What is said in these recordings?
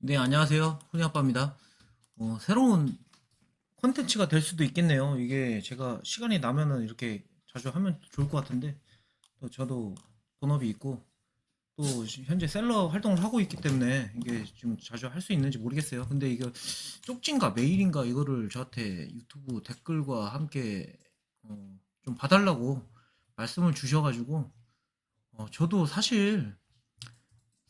네, 안녕하세요. 훈이 아빠입니다. 어, 새로운 콘텐츠가 될 수도 있겠네요. 이게 제가 시간이 나면은 이렇게 자주 하면 좋을 것 같은데, 또 저도 본업이 있고, 또 시- 현재 셀러 활동을 하고 있기 때문에 이게 지금 자주 할 수 있는지 모르겠어요. 근데 이거 쪽지인가 메일인가 이거를 저한테 유튜브 댓글과 함께 어, 좀 봐달라고 말씀을 주셔가지고, 어, 저도 사실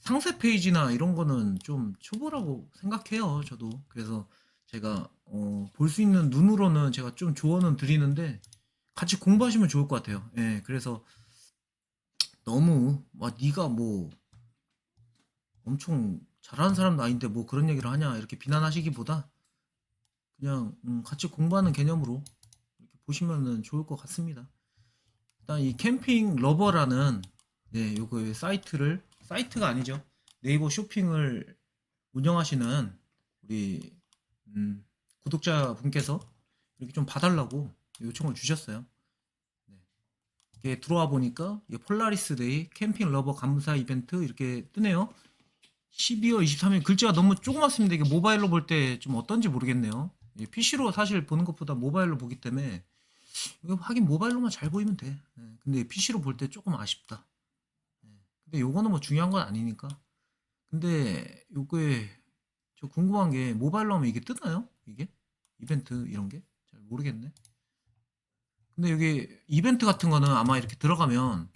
상세 페이지나 이런 거는 좀 초보라고 생각해요, 저도. 그래서 제가 볼수 있는 눈으로는 제가 좀 조언은 드리는데 같이 공부하시면 좋을 것 같아요. 예, 그래서 너무 와 네가 뭐 엄청 잘하는 사람도 아닌데 뭐 그런 얘기를 하냐 이렇게 비난하시기보다 그냥 음, 같이 공부하는 개념으로 이렇게 보시면은 좋을 것 같습니다. 일단 이 캠핑 러버라는 네, 요거 사이트를 사이트가 아니죠. 네이버 쇼핑을 운영하시는 우리 음, 구독자 분께서 이렇게 좀 봐달라고 요청을 주셨어요. 네. 들어와 보니까 폴라리스 데이 캠핑 러버 감사 이벤트 이렇게 뜨네요. 12월 23일 글자가 너무 조그맣습니다. 이게 모바일로 볼 때 좀 어떤지 모르겠네요. PC로 사실 보는 것보다 모바일로 보기 때문에 이거 하긴 모바일로만 잘 보이면 돼. 네, 근데 PC로 볼 때 조금 아쉽다. 네, 근데 요거는 뭐 중요한 건 아니니까. 근데 요거에 저 궁금한 게 모바일로 하면 이게 뜨나요? 이게? 이벤트 이런 게? 잘 모르겠네. 근데 여기 이벤트 같은 거는 아마 이렇게 들어가면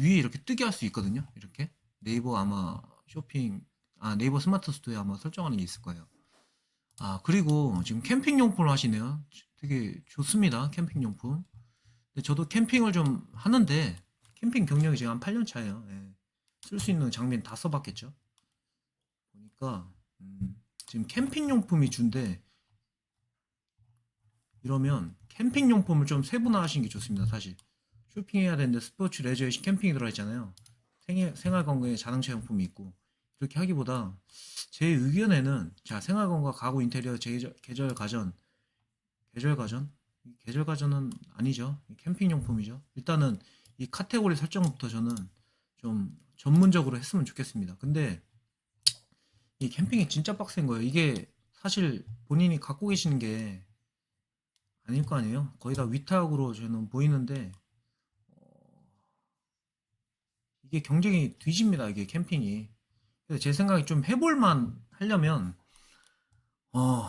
위에 이렇게 뜨게 할 수 있거든요. 이렇게. 네이버 아마 쇼핑, 아, 네이버 스마트 스토어에 아마 설정하는 게 있을 거예요. 아, 그리고 지금 캠핑 용품을 하시네요. 되게 좋습니다. 캠핑 용품. 근데 저도 캠핑을 좀 하는데, 캠핑 경력이 지금 한 8년 차예요. 쓸 수 있는 장비는 다 써봤겠죠. 보니까, 음, 지금 캠핑 용품이 준대. 이러면 캠핑 용품을 좀 세분화하시는 게 좋습니다. 사실. 쇼핑해야 되는데 스포츠, 레저에 캠핑이 들어있잖아요. 생활, 생활건강에 자동차 용품이 있고. 이렇게 하기보다 제 의견에는 자 생활 건강 가구 인테리어 계절, 계절 가전 계절 가전 이 계절 가전은 아니죠 이 캠핑 용품이죠 일단은 이 카테고리 설정부터 저는 좀 전문적으로 했으면 좋겠습니다 근데 이 캠핑이 진짜 빡센 거예요 이게 사실 본인이 갖고 계시는 게 아닐 거 아니에요 거의 다 위탁으로 저는 보이는데 어, 이게 경쟁이 뒤집니다 이게 캠핑이 그래서 제 생각에 좀 해볼만 하려면 어,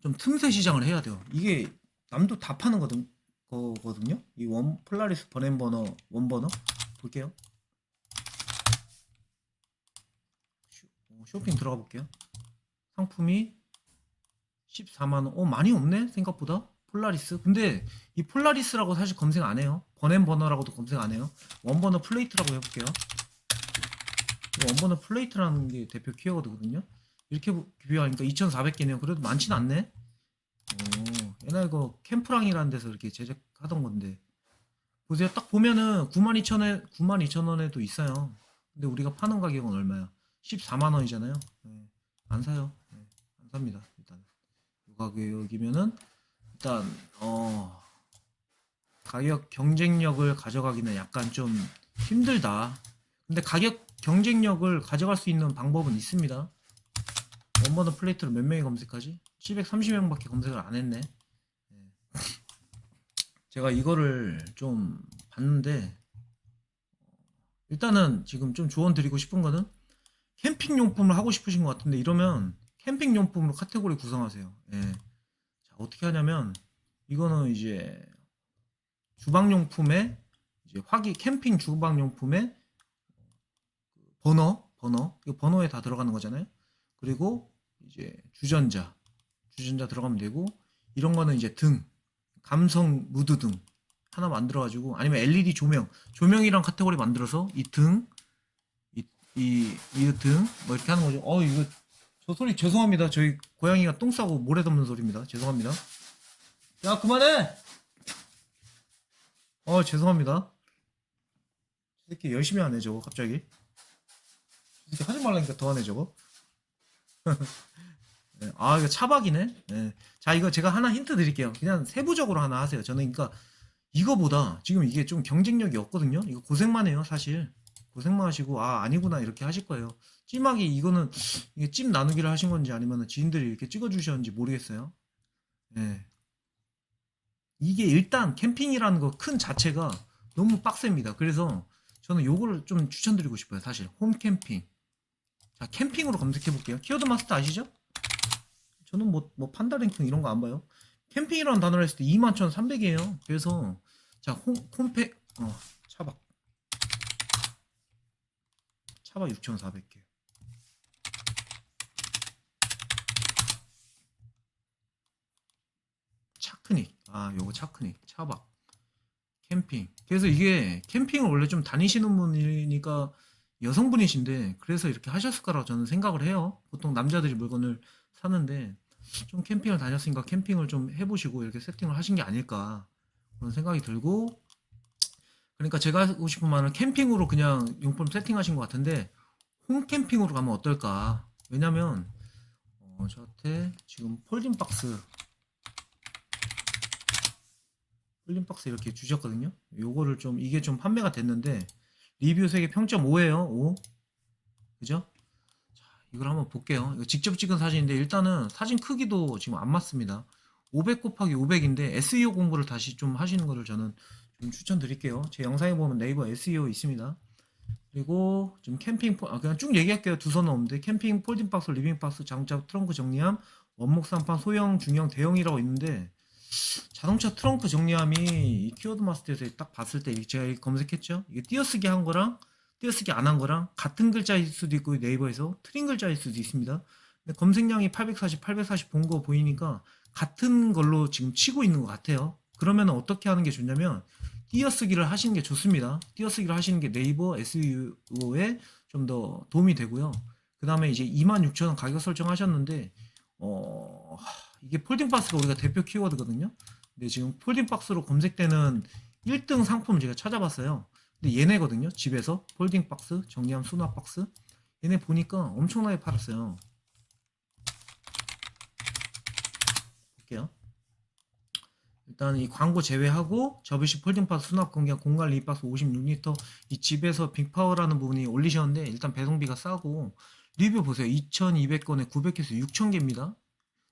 좀 틈새 시장을 해야 돼요. 이게 남도 다 파는 거든, 거거든요. 이원 폴라리스 버넨 버너 원 버너 볼게요. 쇼, 어, 쇼핑 들어가 볼게요. 상품이 14만 원. 어 많이 없네 생각보다. 폴라리스. 근데 이 폴라리스라고 사실 검색 안 해요. 버넨 버너라고도 검색 안 해요. 원 버너 플레이트라고 해볼게요. 이 원버너 플레이트라는 게 대표 키워드거든요. 이렇게 보- 비교하니까 2,400개네요. 그래도 많진 않네. 오, 옛날 그 캠프랑이라는 데서 이렇게 제작하던 건데. 보세요. 딱 보면은 92,000원, 92,000원에도 있어요. 근데 우리가 파는 가격은 얼마야? 14만 원이잖아요. 네, 안 사요. 네, 안 삽니다. 일단. 이 가격이면은 일단 어 가격 경쟁력을 가져가기는 약간 좀 힘들다. 근데 가격 경쟁력을 가져갈 수 있는 방법은 있습니다. 원버너 플레이트를 몇 명이 검색하지? 730명밖에 검색을 안 했네. 네. 제가 이거를 좀 봤는데 일단은 지금 좀 조언 드리고 싶은 거는 캠핑 용품을 하고 싶으신 것 같은데 이러면 캠핑 용품으로 카테고리 구성하세요. 예. 자, 어떻게 하냐면 이거는 이제 주방 용품에 이제 화기 캠핑 주방 용품에 버너, 버너, 이거 버너에 다 들어가는 거잖아요. 그리고 이제 주전자, 주전자 들어가면 되고 이런 거는 이제 등, 감성 무드 등 하나 만들어가지고 아니면 LED 조명, 조명이랑 카테고리 만들어서 이 등, 이이이등뭐 이렇게 하는 거죠. 어 이거 저 소리 죄송합니다. 저희 고양이가 똥 싸고 모래 덮는 소리입니다. 죄송합니다. 야 그만해. 어 죄송합니다. 이렇게 열심히 하네 저거 갑자기. 이렇게 하지 말라니까 더 하네 저거. 네, 아 이거 차박이네. 네. 자 이거 제가 하나 힌트 드릴게요. 그냥 세부적으로 하나 하세요. 저는 그러니까 이거보다 지금 이게 좀 경쟁력이 없거든요. 이거 고생만 해요 사실. 고생만 하시고 아 아니구나 이렇게 하실 거예요. 찜하기 이거는 이게 찜 나누기를 하신 건지 아니면 지인들이 이렇게 찍어주셨는지 모르겠어요. 예. 이게 일단 캠핑이라는 거 큰 자체가 너무 빡셉니다. 그래서 저는 요거를 좀 추천드리고 싶어요. 사실 홈 캠핑. 자 캠핑으로 검색해 볼게요. 키워드 마스터 아시죠? 저는 뭐, 뭐 판다 랭킹 이런 거 안 봐요. 캠핑이라는 단어를 했을 때 21,300이에요. 그래서 자 홈, 홈팩 어, 차박 6,400개. 차크닉. 아 요거 차크닉. 차박. 캠핑. 그래서 이게 캠핑을 원래 좀 다니시는 분이니까 여성분이신데 그래서 이렇게 하셨을 거라고 저는 생각을 해요. 보통 남자들이 물건을 사는데 좀 캠핑을 다녔으니까 캠핑을 좀 해보시고 이렇게 세팅을 하신 게 아닐까 그런 생각이 들고 그러니까 제가 하고 싶은 말은 캠핑으로 그냥 용품 세팅하신 것 같은데 홈 캠핑으로 가면 어떨까? 왜냐면 어, 저한테 지금 폴딩 박스 폴딩 박스 이렇게 주셨거든요. 요거를 좀 이게 좀 판매가 됐는데 리뷰 색이 평점 5예요 5 그죠? 자 이걸 한번 볼게요. 직접 찍은 사진인데 일단은 사진 크기도 지금 안 맞습니다. 500 곱하기 500인데 SEO 공부를 다시 좀 하시는 거를 저는 좀 추천드릴게요. 제 영상에 보면 네이버 SEO 있습니다. 그리고 좀 캠핑 포, 아 그냥 쭉 얘기할게요. 두 선은 없는데 캠핑 폴딩 박스 리빙 박스 장착 트렁크 정리함 원목 상판 소형 중형 대형이라고 있는데 자동차 트렁크 정리함이 이 키워드 마스터에서 딱 봤을 때 제가 검색했죠? 이게 띄어쓰기 한 거랑 띄어쓰기 안 한 거랑 같은 글자일 수도 있고 네이버에서 틀린 글자일 수도 있습니다. 근데 검색량이 840, 840 본 거 보이니까 같은 걸로 지금 치고 있는 것 같아요. 그러면 어떻게 하는 게 좋냐면 띄어쓰기를 하시는 게 좋습니다. 띄어쓰기를 하시는 게 네이버 SEO에 좀 더 도움이 되고요. 그 다음에 이제 26,000원 가격 설정하셨는데, 어, 이게 폴딩 박스가 우리가 대표 키워드거든요. 근데 지금 폴딩 박스로 검색되는 1등 상품 제가 찾아봤어요. 근데 얘네거든요. 집에서 폴딩 박스, 정리함 수납 박스. 얘네 보니까 엄청나게 팔았어요. 볼게요. 일단 이 광고 제외하고 접이식 폴딩박스 수납 공간 공간 리박스 56리터 이 집에서 빅파워라는 부분이 올리셨는데 일단 배송비가 싸고 리뷰 보세요. 2200건에 900개에서 6000개입니다.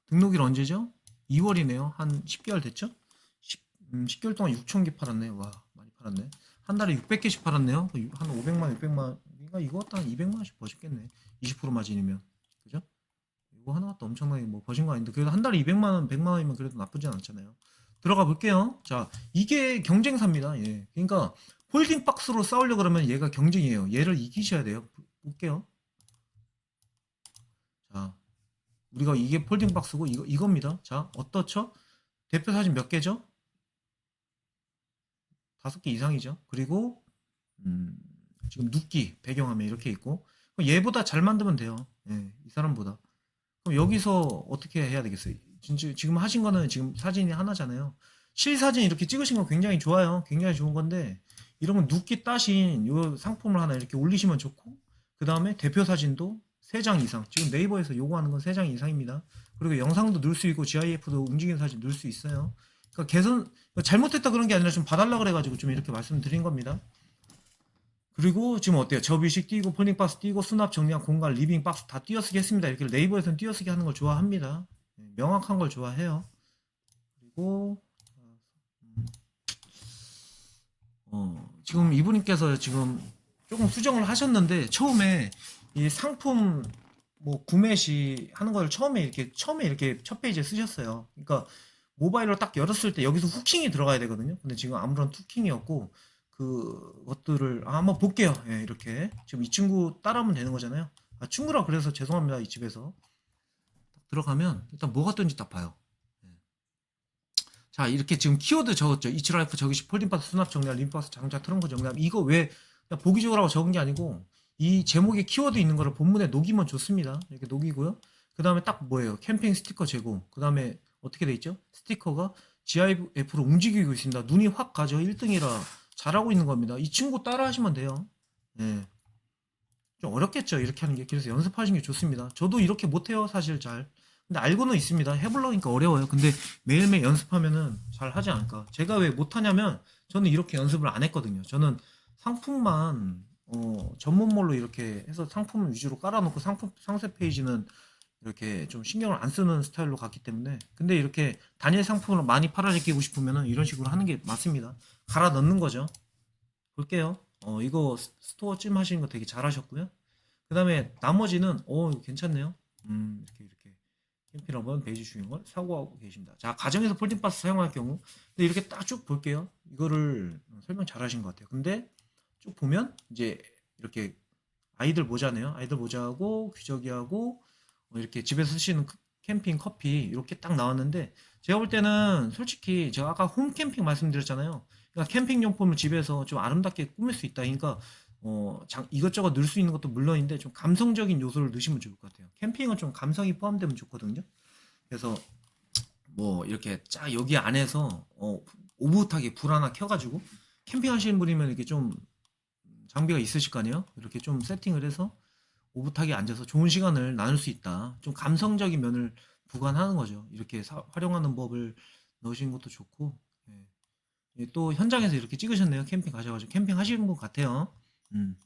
등록일 언제죠? 2월이네요. 한 10개월 됐죠? 10, 음, 10개월 동안 6000개 팔았네 와 많이 팔았네. 한 달에 600개씩 팔았네요. 그한 500만 600만 이거 한 200만원씩 버셨겠네. 20% 마진이면. 그죠? 이거 하나 갖다 엄청나게 뭐 버신 거 아닌데 그래도 한 달에 200만원 100만원이면 그래도 나쁘진 않잖아요 들어가 볼게요. 자, 이게 경쟁사입니다. 예. 그러니까 홀딩 박스로 싸우려 그러면 얘가 경쟁이에요. 얘를 이기셔야 돼요. 볼게요. 자, 우리가 이게 폴딩 박스고 이거 이겁니다. 자, 어떻죠? 대표 사진 몇 개죠? 다섯 개 이상이죠. 그리고 음, 지금 눕기 배경화면 이렇게 있고 얘보다 잘 만들면 돼요. 예, 이 사람보다. 그럼 여기서 어떻게 해야 되겠어요? 진짜 지금 하신 거는 지금 사진이 하나잖아요. 실사진 이렇게 찍으신 거 굉장히 좋아요. 굉장히 좋은 건데 이런 건 눕기 따신 요 상품을 하나 이렇게 올리시면 좋고 그 다음에 대표 사진도 3장 이상 지금 네이버에서 요구하는 건 3장 이상입니다. 그리고 영상도 넣을 수 있고 GIF도 움직이는 사진 넣을 수 있어요. 그러니까 개선 잘못했다 그런 게 아니라 좀 봐달라 그래가지고 좀 이렇게 말씀드린 겁니다. 그리고 지금 어때요? 접이식 띄고 폴딩 박스 띄고 수납 정리한 공간 리빙 박스 다 띄어쓰기 했습니다. 이렇게 네이버에서는 띄어쓰기 하는 걸 좋아합니다. 네, 명확한 걸 좋아해요. 그리고 음, 어, 지금 이분께서 지금 조금 수정을 하셨는데 처음에 이 상품 뭐 구매 시 하는 걸 처음에 이렇게 처음에 이렇게 첫 페이지에 쓰셨어요. 그러니까 모바일로 딱 열었을 때 여기서 후킹이 들어가야 되거든요. 근데 지금 아무런 후킹이 없고 그 것들을 아, 한번 볼게요. 예, 이렇게 지금 이 친구 따라하면 되는 거잖아요. 아, 친구라 그래서 죄송합니다. 이 집에서 딱 들어가면 일단 뭐가 뜬지 딱 봐요. 예. 자 이렇게 지금 키워드 적었죠. 이치라이프 저기시 폴딩박스 수납 정리함 림박스 장작 트렁크 정리함 이거 왜 보기 좋으라고 적은 게 아니고 이 제목에 키워드 있는 거를 본문에 녹이면 좋습니다. 이렇게 녹이고요. 그 다음에 딱 뭐예요? 캠핑 스티커 제공. 그 다음에 어떻게 돼 있죠? 스티커가 GIF로 움직이고 있습니다. 눈이 확 가죠. 1등이라 잘하고 있는 겁니다. 이 친구 따라 하시면 돼요. 예. 좀 어렵겠죠. 이렇게 하는 게. 그래서 연습하시는 게 좋습니다. 저도 이렇게 못해요. 사실 잘. 근데 알고는 있습니다. 해보려니까 어려워요. 근데 매일매일 연습하면은 잘 하지 않을까. 제가 왜 못하냐면 저는 이렇게 연습을 안 했거든요. 저는 상품만 어, 전문몰로 이렇게 해서 상품 위주로 깔아놓고 상품 상세 페이지는 이렇게 좀 신경을 안 쓰는 스타일로 갔기 때문에 근데 이렇게 단일 상품으로 많이 팔아제끼고 싶으면은 이런 식으로 하는 게 맞습니다. 갈아 넣는 거죠. 볼게요. 어, 이거 스- 스토어 찜 하시는 거 되게 잘하셨고요. 그 다음에 나머지는 어 괜찮네요. 음 이렇게 캠핑러번 베이지 주인걸 사고하고 계십니다. 자 가정에서 폴딩바스 사용할 경우 근데 이렇게 딱 쭉 볼게요. 이거를 설명 잘 하신 것 같아요. 근데 쭉 보면 이제 이렇게 아이들 모자네요. 아이들 모자하고 귀저귀하고 어, 이렇게 집에서 쓰시는 크- 캠핑 커피 이렇게 딱 나왔는데 제가 볼 때는 솔직히 제가 아까 홈 캠핑 말씀드렸잖아요. 그러니까 캠핑 용품을 집에서 좀 아름답게 꾸밀 수 있다. 그러니까 어, 장- 이것저것 넣을 수 있는 것도 물론인데 좀 감성적인 요소를 넣으시면 좋을 것 같아요. 캠핑은 좀 감성이 포함되면 좋거든요. 그래서 뭐 이렇게 쫙 여기 안에서 어, 오붓하게 불 하나 켜가지고 캠핑하시는 분이면 이렇게 좀 장비가 있으실 거 아니에요? 이렇게 좀 세팅을 해서 오붓하게 앉아서 좋은 시간을 나눌 수 있다. 좀 감성적인 면을 부관하는 거죠. 이렇게 사- 활용하는 법을 넣으신 것도 좋고 예. 예, 또 현장에서 이렇게 찍으셨네요. 캠핑 가셔가지고 캠핑 하시는 것 같아요. 음.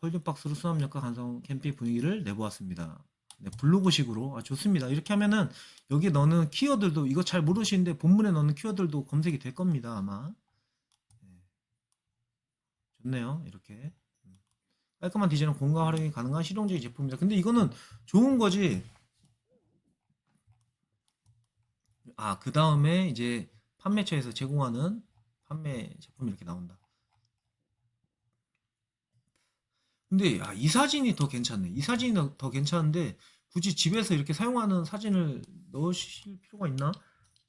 폴딩박스로 수납력과 간성 캠핑 분위기를 내보았습니다. 네, 블로그식으로 아, 좋습니다. 이렇게 하면은 여기 넣는 키워드도 이거 잘 모르시는데 본문에 넣는 키워드도 검색이 될 겁니다 아마. 네. 좋네요. 이렇게 음. 깔끔한 디자인은 공간 활용이 가능한 실용적인 제품입니다. 근데 이거는 좋은 거지. 아, 그 다음에 이제 판매처에서 제공하는 판매 제품이 이렇게 나온다. 근데 야, 이 사진이 더 괜찮네. 이 사진이 더, 더 괜찮은데 굳이 집에서 이렇게 사용하는 사진을 넣으실 필요가 있나?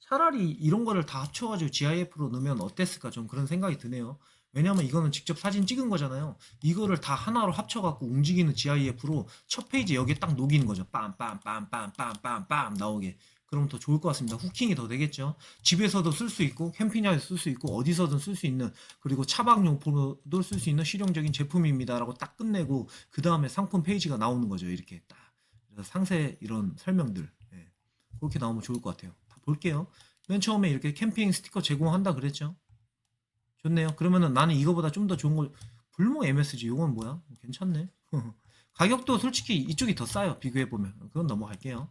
차라리 이런 거를 다 합쳐가지고 GIF로 넣으면 어땠을까? 좀 그런 생각이 드네요. 왜냐면 이거는 직접 사진 찍은 거잖아요. 이거를 다 하나로 합쳐갖고 움직이는 GIF로 첫 페이지 여기에 딱 녹이는 거죠. 빰빰빰빰빰빰빰 나오게. 그럼 더 좋을 것 같습니다. 후킹이 더 되겠죠. 집에서도 쓸 수 있고 캠핑장에서 쓸 수 있고 어디서든 쓸 수 있는 그리고 차박용품으로도 쓸 수 있는 실용적인 제품입니다라고 딱 끝내고 그 다음에 상품 페이지가 나오는 거죠. 이렇게 딱 상세 이런 설명들 예. 그렇게 나오면 좋을 것 같아요. 다 볼게요. 맨 처음에 이렇게 캠핑 스티커 제공한다 그랬죠. 좋네요. 그러면은 나는 이거보다 좀 더 좋은 걸 불모 MSG 이건 뭐야? 괜찮네. 가격도 솔직히 이쪽이 더 싸요. 비교해 보면 그건 넘어갈게요.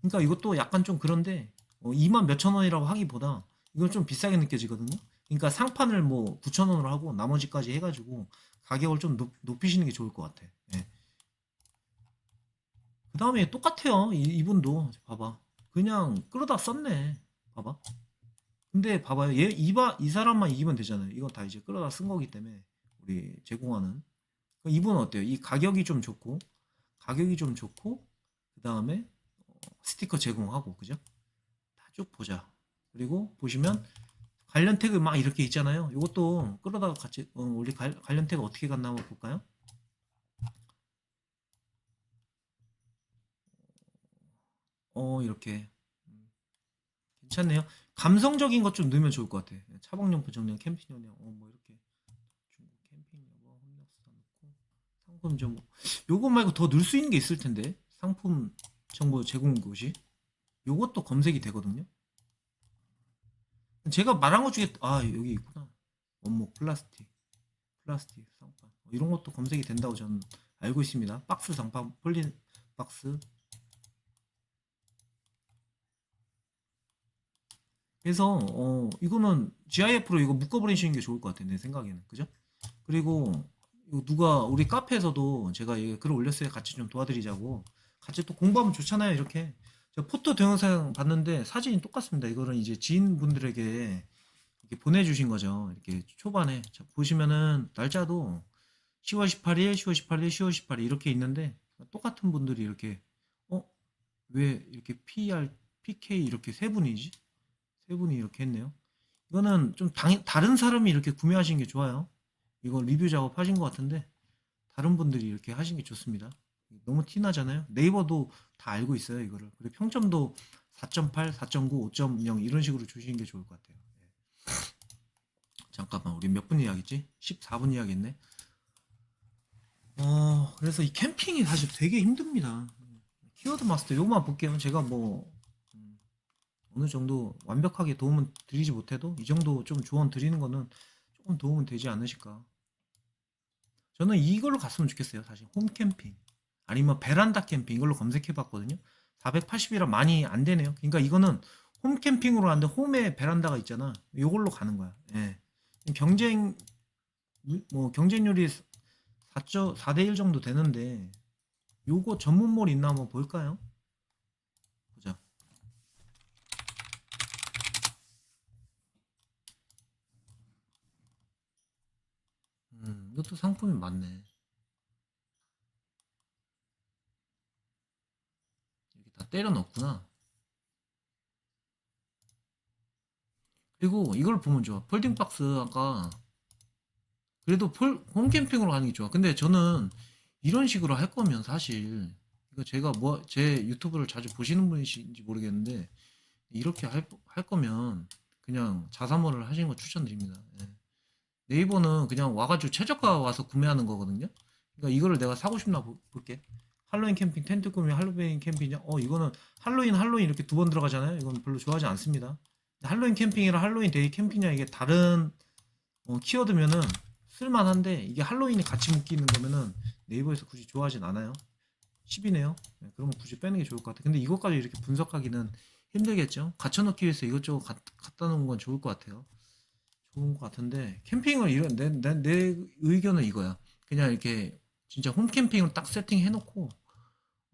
그러니까 이것도 약간 좀 그런데 어, 2만 몇천 원이라고 하기보다 이건 좀 비싸게 느껴지거든요. 그러니까 상판을 뭐 9천 원으로 하고 나머지까지 해가지고 가격을 좀 높, 높이시는 게 좋을 것 같아. 예. 그 다음에 똑같아요. 이, 이분도 봐봐. 그냥 끌어다 썼네. 봐봐. 근데 봐봐요. 얘 이바 이 사람만 이기면 되잖아요. 이건 다 이제 끌어다 쓴 거기 때문에 우리 제공하는 이분은 어때요? 이 가격이 좀 좋고 가격이 좀 좋고 그 다음에 스티커 제공하고 그죠? 다 쭉 보자. 그리고 보시면 관련 태그 막 이렇게 있잖아요. 이것도 끌어다가 같이 어, 우리 관- 관련 태그 어떻게 갔나 한번 볼까요? 어 이렇게 음, 괜찮네요. 감성적인 것 좀 넣으면 좋을 것 같아. 차박용품 정량 캠핑 용량 어 뭐 이렇게 중국 캠핑 여보 홈력스다 넣고 상품 정보 요거 말고 더 넣을 수 있는 게 있을 텐데 상품 정보 제공 곳이 요것도 검색이 되거든요. 제가 말한 것 중에 아 여기 있구나. 원목 플라스틱 플라스틱 상판 어, 이런 것도 검색이 된다고 저는 알고 있습니다. 박스 상판 폴린 박스 그래서 어 이거는 GIF로 이거 묶어버리시는 게 좋을 것 같아요 내 생각에는 그죠? 그리고 누가 우리 카페에서도 제가 이 글을 올렸어요 같이 좀 도와드리자고 같이 또 공부하면 좋잖아요 이렇게 저 포토 동영상 봤는데 사진이 똑같습니다 이거는 이제 지인분들에게 이렇게 보내주신 거죠 이렇게 초반에 자, 보시면은 날짜도 10월 18일 10월 18일 10월 18일 이렇게 있는데 똑같은 분들이 이렇게 어 왜 이렇게 PR PK 이렇게 세 분이지? 세 분이 이렇게 했네요. 이거는 좀 당, 다른 사람이 이렇게 구매하신 게 좋아요. 이거 리뷰 작업 하신 것 같은데 다른 분들이 이렇게 하신 게 좋습니다. 너무 티나잖아요. 네이버도 다 알고 있어요 이거를. 그리고 평점도 4.8, 4.9, 5.0 이런 식으로 주시는 게 좋을 것 같아요. 예. 잠깐만 우리 몇 분 이야기했지? 14분 이야기했네. 어 그래서 이 캠핑이 사실 되게 힘듭니다. 키워드 마스터 요거만 볼게요. 제가 뭐 음, 어느 정도 완벽하게 도움은 드리지 못해도 이 정도 좀 조언 드리는 거는 조금 도움은 되지 않으실까. 저는 이걸로 갔으면 좋겠어요. 사실 홈 캠핑 아니면 베란다 캠핑 이걸로 검색해 봤거든요. 480이라 많이 안 되네요. 그러니까 이거는 홈 캠핑으로 하는데 홈에 베란다가 있잖아. 이걸로 가는 거야. 예. 경쟁 뭐 경쟁률이 4조 4대 1 정도 되는데 요거 전문몰 있나 한번 볼까요? 보자. 음, 이것도 상품이 많네. 이렇게 다 때려 넣었구나. 그리고 이걸 보면 좋아. 폴딩 박스 아까 그래도 폴, 홈캠핑으로 가는 게 좋아. 근데 저는 이런 식으로 할 거면 사실 이거 제가 뭐 제 유튜브를 자주 보시는 분이신지 모르겠는데 이렇게 할, 할 거면 그냥 자사몰을 하시는 거 추천드립니다. 예. 네이버는 그냥 와가지고 최저가 와서 구매하는 거거든요. 그러니까 이거를 내가 사고 싶나 보- 볼게. 할로윈 캠핑 텐트 꾸미 할로윈 캠핑이냐? 어 이거는 할로윈 할로윈 이렇게 두 번 들어가잖아요. 이건 별로 좋아하지 않습니다. 할로윈 캠핑이랑 할로윈 데이 캠핑이랑 이게 다른 어, 키워드면은 쓸만한데 이게 할로윈이 같이 묶이는 거면은 네이버에서 굳이 좋아하진 않아요. 10이네요. 그러면 굳이 빼는 게 좋을 것 같아. 근데 이것까지 이렇게 분석하기는 힘들겠죠. 갖춰놓기 위해서 이것저것 갖, 갖다 놓은 건 좋을 것 같아요. 좋은 것 같은데 캠핑을 이런 내, 내, 내 의견은 이거야. 그냥 이렇게 진짜 홈 캠핑을 딱 세팅해놓고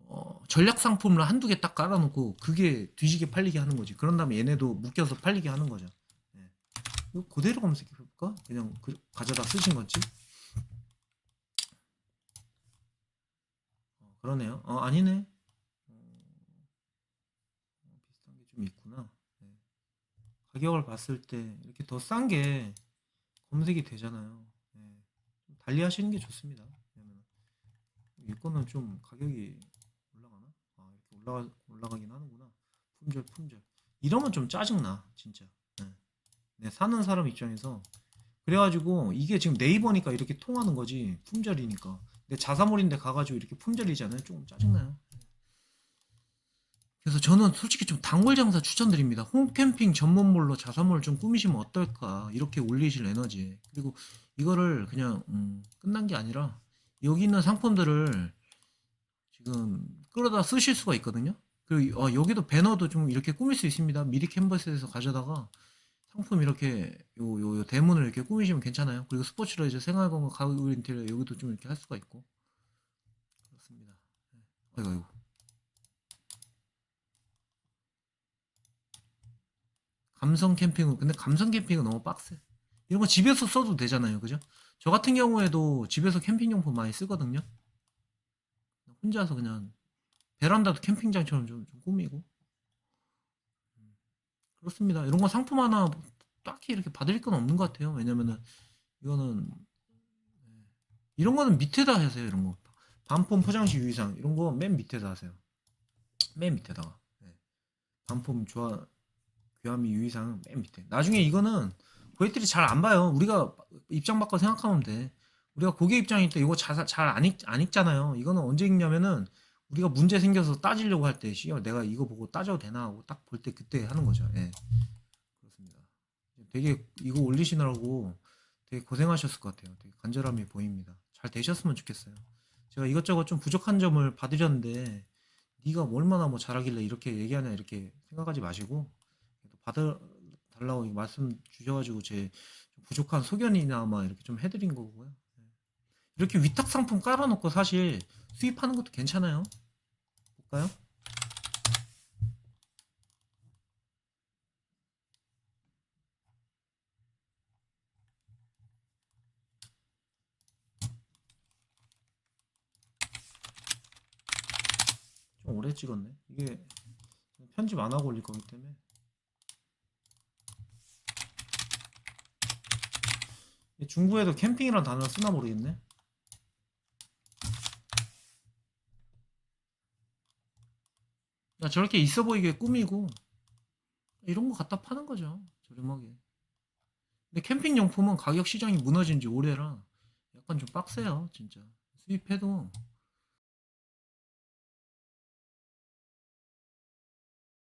어, 전략 상품을 한두 개 딱 깔아놓고 그게 뒤지게 팔리게 하는 거지. 그런 다음에 얘네도 묶여서 팔리게 하는 거죠. 예. 이거 그대로 검색해 볼까? 그냥 그- 가져다 쓰신 거지. 어, 그러네요. 어 아니네. 어, 어, 비슷한 게 좀 있구나. 네. 가격을 봤을 때 이렇게 더 싼 게 검색이 되잖아요. 네. 좀 달리 하시는 게 좋습니다. 이거는 좀 가격이 올라가 올라가긴 하는구나. 품절 품절. 이러면 좀 짜증나 진짜. 네. 네, 사는 사람 입장에서 그래가지고 이게 지금 네이버니까 이렇게 통하는 거지 품절이니까. 근데 자사몰인데 가가지고 이렇게 품절이잖아요. 조금 짜증나요. 그래서 저는 솔직히 좀 단골 장사 추천드립니다. 홈캠핑 전문몰로 자사몰 좀 꾸미시면 어떨까? 이렇게 올리실 에너지. 그리고 이거를 그냥 음, 끝난 게 아니라 여기 있는 상품들을 지금 끌어다 쓰실 수가 있거든요. 그리고 어, 여기도 배너도 좀 이렇게 꾸밀 수 있습니다. 미리 캔버스에서 가져다가 상품 이렇게 요, 요, 요 대문을 이렇게 꾸미시면 괜찮아요. 그리고 스포츠로 이제 생활건강 가구 인테리어 여기도 좀 이렇게 할 수가 있고 그렇습니다. 네. 아이고 아이고. 감성 캠핑은 근데 감성 캠핑은 너무 빡세. 이런 거 집에서 써도 되잖아요, 그죠? 저 같은 경우에도 집에서 캠핑 용품 많이 쓰거든요. 혼자서 그냥 베란다도 캠핑장처럼 좀, 좀 꾸미고 음, 그렇습니다. 이런 거 상품 하나 딱히 이렇게 받을 건 없는 것 같아요. 왜냐면은 이거는 네. 이런 거는 밑에다 하세요. 이런 거 반품 포장시 유의사항 이런 거 맨 밑에다 하세요. 맨 밑에다가 네. 반품 좋아 교함이 유의사항 맨 밑에. 나중에 이거는 고객들이 잘 안 봐요. 우리가 입장 바꿔 생각하면 돼. 우리가 고객 입장일 때 이거 잘 안 읽, 안 읽잖아요. 이거는 언제 읽냐면은 우리가 문제 생겨서 따지려고 할 때, 씨요, 내가 이거 보고 따져도 되나 하고 딱 볼 때 그때 하는 거죠. 예. 그렇습니다. 되게 이거 올리시느라고 되게 고생하셨을 것 같아요. 되게 간절함이 보입니다. 잘 되셨으면 좋겠어요. 제가 이것저것 좀 부족한 점을 봐드렸는데 네가 얼마나 뭐 잘하길래 이렇게 얘기하냐 이렇게 생각하지 마시고 받아 달라고 말씀 주셔가지고 제 부족한 소견이나마 이렇게 좀 해드린 거고요. 네. 이렇게 위탁 상품 깔아놓고 사실 수입하는 것도 괜찮아요. 볼까요? 좀 오래 찍었네. 이게 편집 안 하고 올릴 거기 때문에. 이 중국에도 캠핑이라는 단어를 쓰나 모르겠네. 야, 저렇게 있어 보이게 꾸미고 이런 거 갖다 파는 거죠. 저렴하게. 근데 캠핑 용품은 가격 시장이 무너진 지 오래라 약간 좀 빡세요, 진짜. 수입해도